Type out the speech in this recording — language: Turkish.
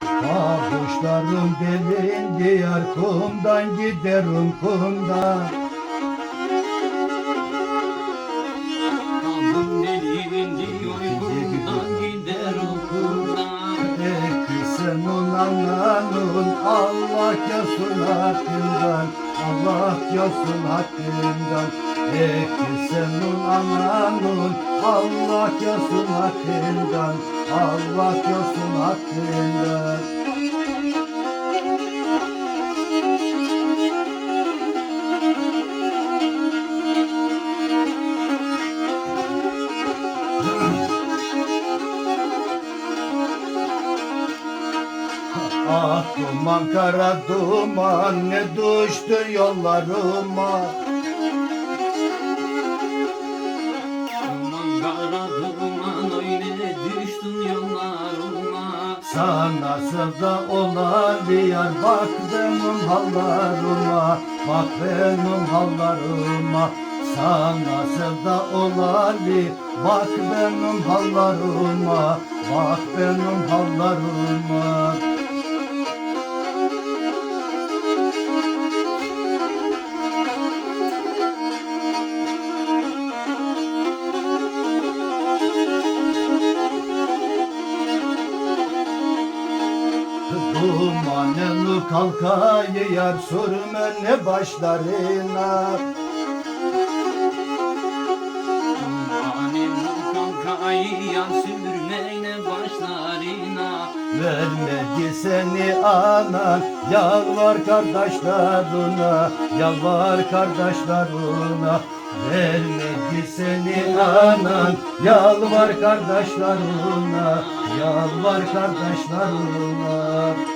Pabuçlarım delin diyar kumdan giderim kumdan. Aldım delin diyor kumdan gider okuldan Eksenin ananın Allah yasun hakkından Allah yasun hakkından. Eksenin ananın Allah yasun hakkından Allah yasun hakkından. Ah duman kara duman ne düştü yollarıma duman öyle düştün yollarıma Sana sırda olan diyar bak benim hallarıma Bak benim hallarıma. Sana sırda olan bir Bak benim hallarıma Bak benim hallarıma Dumanını kalkayı yar sürme ne başlarına. Dumanım kankayı yan sürmeyle başlarına. Vermedi seni anan Yalvar kardeşlerine Yalvar kardeşlerine. Vermedi seni anan Yalvar kardeşlerine Yalvar kardeşlerine